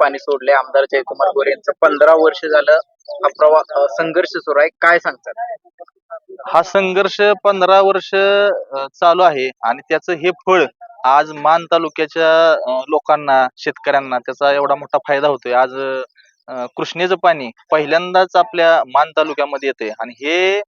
पाणी सोडले. आमदार जयकुमार गोरे यांचं पंधरा वर्ष झालं हा प्रवा संघर्ष सुरू आहे. काय सांगतात? हा संघर्ष पंधरा वर्ष चालू आहे आणि त्याचं हे फळ आज मान तालुक्याच्या लोकांना शेतकऱ्यांना त्याचा एवढा मोठा फायदा होतोय. आज कृष्णेचं पाणी पहिल्यांदाच आपल्या मान तालुक्यामध्ये येते आणि हे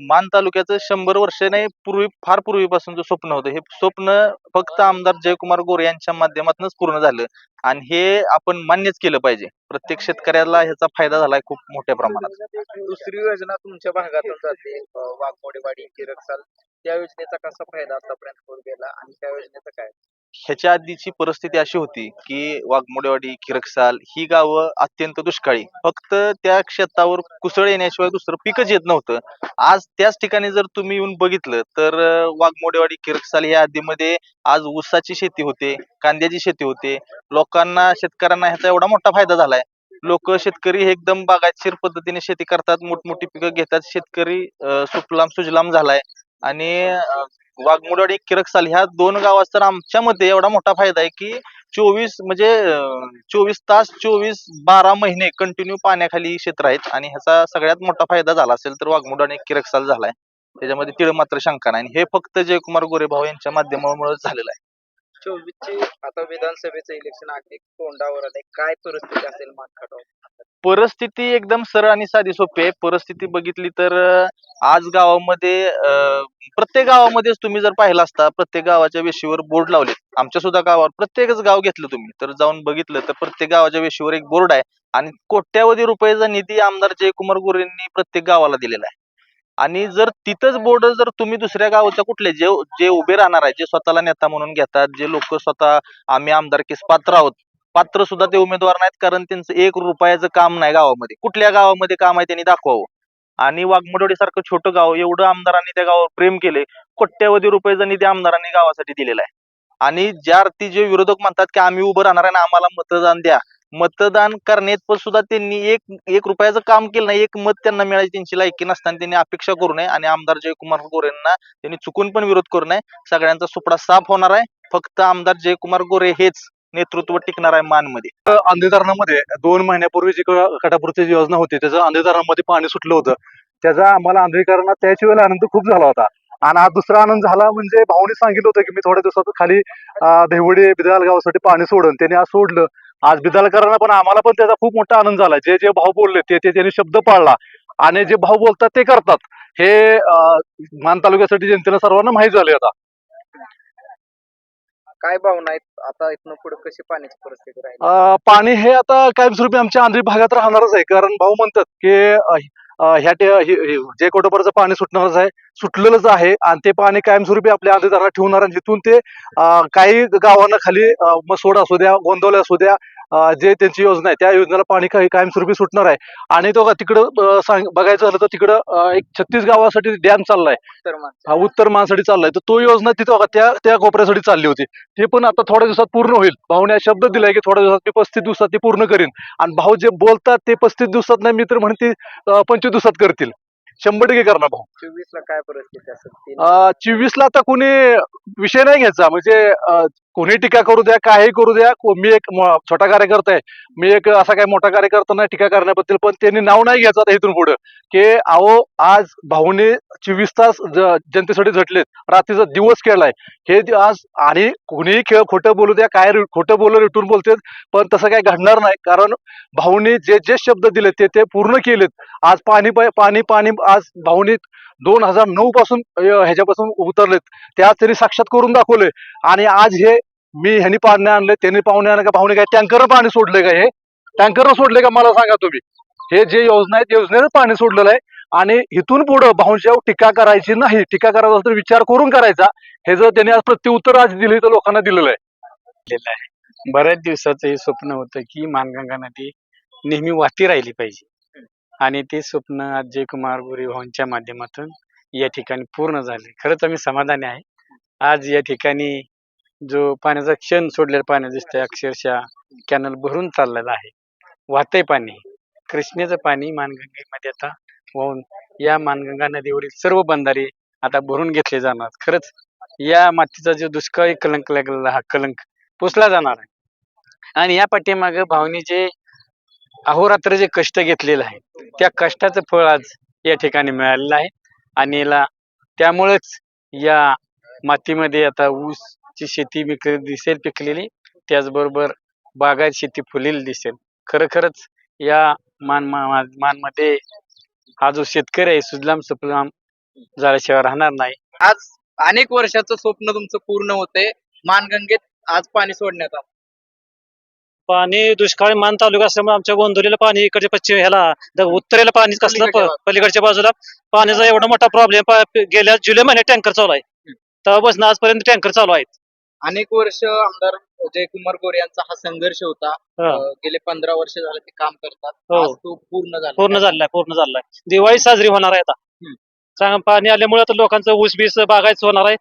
मान तालुक्याचं शंभर वर्ष नाही पूर्वी फार पूर्वीपासून जो स्वप्न होतं. हे स्वप्न फक्त आमदार जयकुमार गोरे यांच्या माध्यमातूनच पूर्ण झालं. आणि हे आपण मान्यच केलं पाहिजे. प्रत्येक शेतकऱ्याला ह्याचा फायदा झालाय खूप मोठ्या प्रमाणात. दुसरी योजना तुमच्या भागातून जाते. अं, वाघमोडेवाडी किरकसाल त्या योजनेचा कसा फायदा आतापर्यंत होत गेला? आणि त्या योजनेचं काय? ह्याच्या आधीची परिस्थिती अशी होती की वाघमोडेवाडी खिरकसाल ही गावं अत्यंत दुष्काळी. फक्त त्या शेतावर कुसळ येण्याशिवाय दुसरं पिकच येत नव्हतं. आज त्याच ठिकाणी जर तुम्ही येऊन बघितलं तर वाघमोडेवाडी खिरकसाल या आधीमध्ये आज ऊसाची शेती होते कांद्याची शेती होते. लोकांना शेतकऱ्यांना ह्याचा एवढा मोठा फायदा झालाय. लोक शेतकरी हे एकदम बागायतशीर पद्धतीने शेती करतात मोठमोठी पिकं घेतात. शेतकरी सुफलाम सुजलाम झालाय. आणि अं, वाघमोडवाडी किरकसाल ह्या दोन गावात तर आमच्या मते एवढा मोठा फायदा आहे की चोवीस म्हणजे चोवीस तास चोवीस बारा महिने कंटिन्यू पाण्याखाली क्षेत्र आहेत आणि ह्याचा सगळ्यात मोठा फायदा झाला असेल तर वाघमोड आणि किरकसाल झालाय. त्याच्यामध्ये तिळ मात्र शंका नाही आणि हे फक्त जयकुमार गोरे भाऊ यांच्या माध्यमामुळे झालेलं आहे. चोवीसचे आता विधानसभेचं इलेक्शन अगदी तोंडावर आलंय. काय परिस्थिती असेल मानखटाव? परिस्थिती एकदम सरळ आणि साधी सोपी आहे. परिस्थिती बघितली तर आज गावामध्ये अं, प्रत्येक गावामध्येच तुम्ही जर पाहिला असता प्रत्येक गावाच्या वेशीवर बोर्ड लावले आमच्या सुद्धा गावावर प्रत्येकच गाव घेतलं तुम्ही. तर जाऊन बघितलं तर प्रत्येक गावाच्या वेशीवर एक बोर्ड आहे आणि कोट्यावधी रुपयाचा निधी आमदार जयकुमार गोरेंनी प्रत्येक गावाला दिलेला आहे. आणि जर तिथंच बोर्ड जर तुम्ही दुसऱ्या गावाच्या कुठले जे जे उभे राहणार आहे जे स्वतःला नेता म्हणून घेतात जे लोक स्वतः आम्ही आमदारकीस पात्र आहोत पात्र सुद्धा ते उमेदवार नाहीत कारण त्यांचं एक रुपयाचं काम नाही गावामध्ये. कुठल्या गावामध्ये काम आहे त्यांनी दाखवावं. आणि वाघमडोडी सारखं छोटं गाव एवढं आमदारांनी त्या गावावर प्रेम केले कोट्यावधी रुपयाचा निधी आमदारांनी गावासाठी दिलेला आहे. आणि ज्या अर्थी जे विरोधक म्हणतात की आम्ही उभं राहणार आहे ना आम्हाला मतदान द्या. मतदान करण्यात पण सुद्धा त्यांनी एक एक रुपयाचं काम केलं नाही. एक मत त्यांना मिळायची त्यांची लायकी नसताना त्यांनी अपेक्षा करू नये. आणि आमदार जयकुमार गोरेंना त्यांनी चुकून पण विरोध करू नये. सगळ्यांचा सुपडा साफ होणार आहे. फक्त आमदार जयकुमार गोरे हेच नेतृत्व टिकणार आहे मानमध्ये. आंधळी धरणामध्ये दोन महिन्यापूर्वी जी क- कटापूरची योजना होती त्याचं आंधळी धरणामध्ये पाणी सुटलं होतं. त्याचा आम्हाला आंधळीकरणात त्याच वेळेला आनंद खूप झाला होता. आणि आज दुसरा आनंद झाला म्हणजे भाऊनी सांगितलं होतं की मी थोड्या दिवसात खाली देवडी बिदाल गावासाठी पाणी सोडून. त्याने आज सोडलं. आज बिदालकरांना पण आम्हाला पण त्याचा खूप मोठा आनंद झाला. जे जे भाऊ बोलले ते ते त्यांनी शब्द पाळला. आणि जे भाऊ बोलतात ते करतात. हे मान तालुक्यासाठी जनतेला सर्वांना माहीत झाले आता. काय भावना आहेत? आता इथनं पुढे कशी पाण्याची परिस्थिती राहील? अं, पाणी हे आता कायमस्वरूपी आमच्या आंध्री भागात राहणारच आहे. कारण भाऊ म्हणतात की अं, अं, ह्या ते- हे- हे- जे कोटोपरचं पाणी सुटणारच आहे सुटलेलंच आहे आणि ते पाणी कायमस्वरूपी आपल्या आंध्री धरणात ठेवणार आणि जिथून ते अं, काही गावांना खाली अं, मसोड असू द्या गोंदवले असू द्या जे त्यांची योजना आहे त्या योजनेला पाणी काही कायमस्वरूपी सुटणार आहे. आणि तो तिकडं सांग बघायचं झालं तर तिकडं एक छत्तीस गावासाठी डॅम चाललाय. हा उत्तर मानसाठी चाललाय. तर तो योजना तिथं त्या त्या कोपऱ्यासाठी चालली होती. ते पण आता थोड्या दिवसात पूर्ण होईल. भाऊने शब्द दिलाय की थोड्या दिवसात मी पस्तीस दिवसात ते पूर्ण करीन. आणि भाऊ जे बोलतात ते पस्तीस दिवसात नाही मी तर म्हणते पंचवीस दिवसात करतील. शंभर टक्के करणार भाऊ. चोवीस ला काय परिस्थिती चोवीस ला आता कोणी विषय नाही घ्यायचा. म्हणजे कोणी टीका करू द्या काही करू द्या को- मी एक छोटा कार्यकर्ता आहे. मी एक असा काही मोठा कार्यकर्ता नाही टीका करण्याबद्दल पण त्यांनी नाव नाही घ्यायचं आता इथून पुढे. की अहो आज भाऊने चोवीस तास जनतेसाठी झटलेत. रात्रीचा दिवस केलाय. हे आज आणि कोणीही खेळ खोटं बोलू द्या काय खोटं बोलू रिटून बोलतेत पण तसं काही घडणार नाही. कारण भाऊने जे जे शब्द दिले ते ते पूर्ण केलेत. आज पाणी पाणी पाणी आज भाऊनी दोन हजार नऊ पासून ह्याच्यापासून उतरलेत. त्या तरी साक्षात करून दाखवले. आणि आज हे मी ह्यानी पाहणे आणले त्यांनी पाहुणे आणले का पाहुणे काय टँकर पाणी सोडले का हे? टँकर सोडले का मला सांगा तुम्ही. हे जे योजना आहेत योजनेनं पाणी सोडलेलं आहे. आणि इथून पुढं भाऊशाव टीका करायची नाही. टीका करायचा तर विचार करून करायचा. हे जर त्यांनी आज प्रत्युत्तर आज दिले तर लोकांना दिलेलं आहे. आहे बऱ्याच दिवसाचं हे स्वप्न होतं की मानगंगा नदी नेहमी वाहती राहिली पाहिजे. आणि ते स्वप्न आज जयकुमार गोरे भाऊंच्या माध्यमातून या ठिकाणी पूर्ण झाले. खरंच आम्ही समाधानी आहे. आज या ठिकाणी जो पाण्याचा क्षण सोडलेला पाणी दिसतंय अक्षरशः कॅनल भरून चाललेला आहे. वाहतंय पाणी कृष्णेचं पाणी मानगंगेमध्ये आता वाहून या मानगंगा नदीवरील सर्व बंधारे आता भरून घेतले जाणार. खरंच या मातीचा जो दुष्काळी कलंक लागलेला हा कलंक पुसला जाणार आहे. आणि या पाठीमागं भावनी जे अहोरात्र जे कष्ट घेतलेलं आहे. त्या कष्टाचं फळ आज या ठिकाणी मिळालेलं आहे. आणि याला त्यामुळेच या मातीमध्ये आता ऊसची शेती पिक दिसेल पिकलेली. त्याचबरोबर बागायत शेती फुलेली दिसेल. खरोखरच या मान मानमध्ये हा जो शेतकरी आहे सुजलाम सुफलाम झाल्याशिवाय राहणार नाही. आज अनेक वर्षाचं स्वप्न तुमचं पूर्ण होतंय. मानगंगेत आज पाणी सोडण्यात आलं. पाणी दुष्काळी मान तालुका असल्यामुळे आमच्या गोंधळीला पाणी इकडच्या पश्चिम ह्याला उत्तरेला पाणी कसलं पलीकडच्या प- पलीकडच्या बाजूला. पाण्याचा एवढा मोठा प्रॉब्लेम गेल्या जुलै महिन्यात टँकर चालू आहे. तेव्हापासून आजपर्यंत टँकर चालू आहेत. अनेक वर्ष आमदार जयकुमार गोरे यांचा हा संघर्ष होता. हा. अं, गेले पंधरा वर्ष झाले ते काम करतात. हो. आज तो पूर्ण झाला. पूर्ण झालेला आहे पूर्ण झालेला आहे. दिवाळी साजरी होणार आहे आता. हम्म. पाणी आल्यामुळे आता लोकांचं ऊस बीस बागायचं होणार आहे.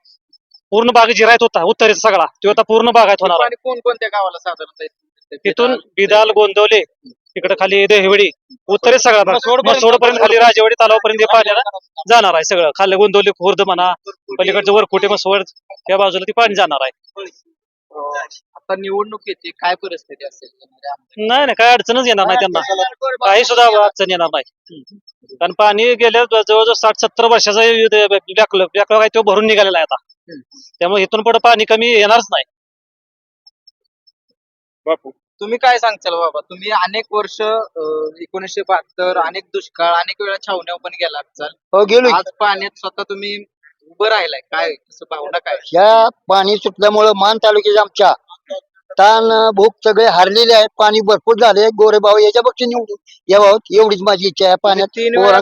पूर्ण बाग जिरायत होता उत्तरेचा सगळा. तो आता पूर्ण बागायत होणार आहे. पाणी कोणकोणत्या गावाला साधारणतः येतं? तिथून बिदाल गोंदवले तिकडे खाली देहवडी उत्तरेत सगळा सोडपर्यंत खाली राजेवाडी तलावापर्यंत पाण्याला जाणार आहे सगळं. खाली गोंदवली खुर्द म्हणा पलीकडचं वरकुटे मसवड त्या बाजूला ती पाणी जाणार आहे. आता निवडणूक येते काय परिस्थिती असेल? नाही नाही काय अडचणच येणार नाही त्यांना. काही सुद्धा अडचण येणार नाही. कारण पाणी गेल्या जवळजवळ साठ सत्तर वर्षाचा बॅकलॉग आहे तो भरून निघालेला आहे आता. त्यामुळे इथून पुढे पाणी कमी येणारच नाही. बापू. तुम्ही काय सांगचाल बाबा? तुम्ही अनेक वर्ष एकोणीसशे बहात्तर अनेक दुष्काळ अनेक वेळा छावण्यावर पण गेला असाल. हो गेलो आज पाण्यात स्वतः तुम्ही उभं राहिलाय. काय कसं भावना काय? या पाणी सुटल्यामुळं मान तालुक्याच्या आमच्या ताण भूक सगळे हारलेले आहेत. पाणी भरपूर झाले गोरे भाऊ याच्या पक्षी निवडून यावं. एवढीच माझी इच्छा आहे. पाण्यात तीन वेळा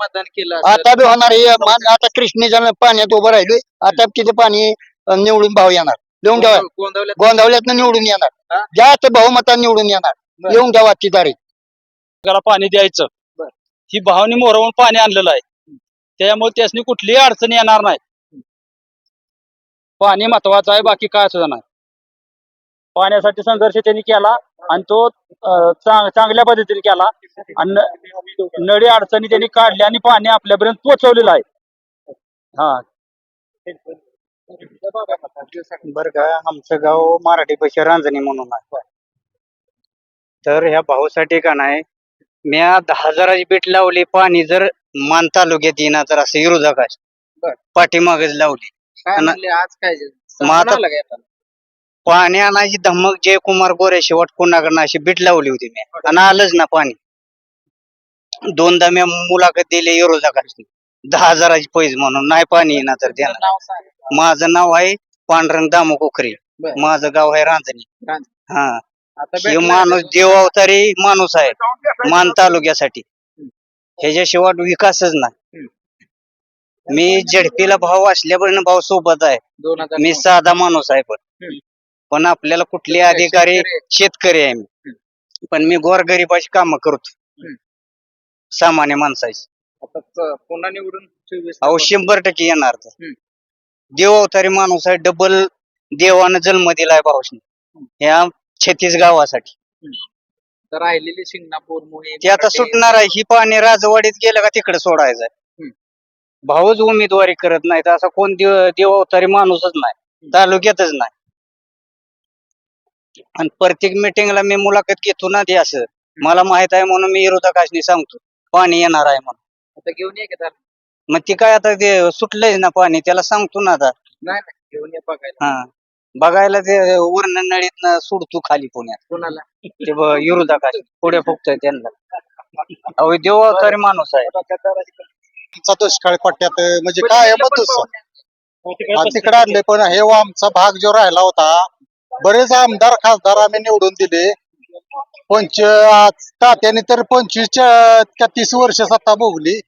मतदान केलं. आता बी होणार हे मान आता कृष्णेच्या पाण्यात उभं राहिलोय. आता तिथे पाणी अं, निवडून भाव येणार. लिहून ठेवा गोंधवल्यात गोंधवल्यातनं निवडून येणार. हा? जास्त बहुमतात निवडून येणार. बरं. लिहून ठेवा ती तारीख. त्याला पाणी द्यायचं. बर. ही भावनी मोरवून पाणी आणलेलं आहे. त्यामुळे त्यासनी कुठलीही अडचण येणार नाही. पाणी महत्वाचं आहे बाकी काय सुद्धा नाही. पाण्यासाठी संघर्ष त्यांनी केला आणि तो अं, चांग- चांगल्या पद्धतीने केला. आणि न- नडी अडचणी त्यांनी काढल्या आणि पाणी आपल्यापर्यंत पोहोचवलेलं आहे. हा. बर का आमचं गाव मराठी पैसे रांजणी म्हणून आहे. तर ह्या भाऊसाठी का नाही मी दहा हजाराची बीट लावली पाणी जर मान तालुक्यात येणार तर असं विरोधक आहे. बर. पाठीमागच लावली. काय आणि- म्हणले आज काय आता- येताना? पाणी आणायची धमक जयकुमार गोरे शेवट कोणाकडनं अशी बीट लावली होती मी. आणि आलंच ना पाणी. दोनदा मी मुलाखत दिली विरोधकांनी दहा हजाराची पैसे म्हणून. नाही पाणी येणार तर देणार. नाव सांग. माझं नाव आहे पांडुरंग दामू बर. माझं गाव आहे रांजणी. हा. आता हे माणूस का? देव अवतारी माणूस आहे. मान तालुक्यासाठी. ह्याच्याशिवाय विकासच नाही. मी झडपीला भाव असल्यापर्यंत भाव सोबत आहे. दोन हजार मी साधा माणूस आहे पण. हम्म. पण आपल्याला कुठले अधिकारी शेतकरी आहे? शेतकरी आहे मी. पण मी गोरगरिबाची कामं करतो. हम्म. सामान्य माणसाची. आता प- पुन्हा निवडून चोवीस अहो शंभर टक्के येणार तर. हम्म. देव अवतारी माणूस आहे डबल देवानं जन्म दिलाय भाऊशने. ह्या छत्तीस गावासाठी. तर राहिलेली शिंगणापूर मोहीम ते आता सुटणार आहे. ही पाणी राजवाडीत गेलं का तिकडे सोडायचंय. हम्म. भाऊच उमेदवारी करत नाहीत. असा कोण देव देवावतारी माणूसच नाही. तालुक्यातच नाही. आणि प्रत्येक मिटिंगला मी मुलाखत घेतो ना ते असं. मला माहीत आहे म्हणून मी विरोधकाशनी सांगतो. पाणी येणार आहे म्हणून. आता घेऊन ये की. मग ते काय आता ते सुटलंय ना पाणी त्याला सांगतो ना आता. नाही नाही घेऊन ये बघायला. हा. बघायला ते वर्ण नळीत सोडतो खाली पुण्यात. कोणाला? ते ब- विरोधकाशी पुढे फुकतोय त्यांना. अहो देवावतारी माणूस आहे. आमचा दुष्काळ पट्ट्यात म्हणजे काय आहे मग तिकडे आणले पण हे व आमचा भाग जो राहिला होता बरेच आमदार खासदार आम्ही निवडून दिले. पंच तात्याने तर पंचवीसच्या का तीस वर्ष सत्ता भोगली.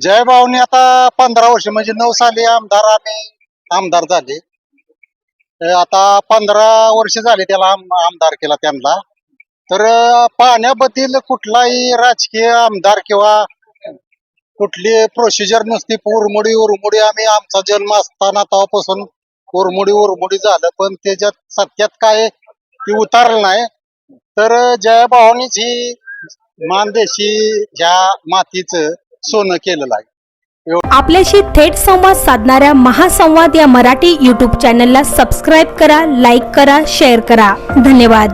जयभाऊने आता पंधरा वर्ष म्हणजे नऊ साली आमदार आम्ही आमदार झाले. आता पंधरा वर्ष झाले त्याला आमदार केला त्यांना. तर पाण्याबद्दल कुठलाही राजकीय आमदार किंवा कुठली प्रोसिजर नसती उरमुडी उरमुडी आम्ही आमचा जन्म असताना तेव्हापासून उरमुडी उरमुडी झालं. पण त्याच्यात सत्यात काय ती उतारलं नाही. तर जयभावानीच ही मानदेशी ह्या मातीचं सोनं केलेलं आहे. आपल्याशी थेट संवाद साधणाऱ्या महासंवाद या मराठी यूट्यूब चॅनलला सबस्क्राईब करा लाईक करा शेअर करा. धन्यवाद.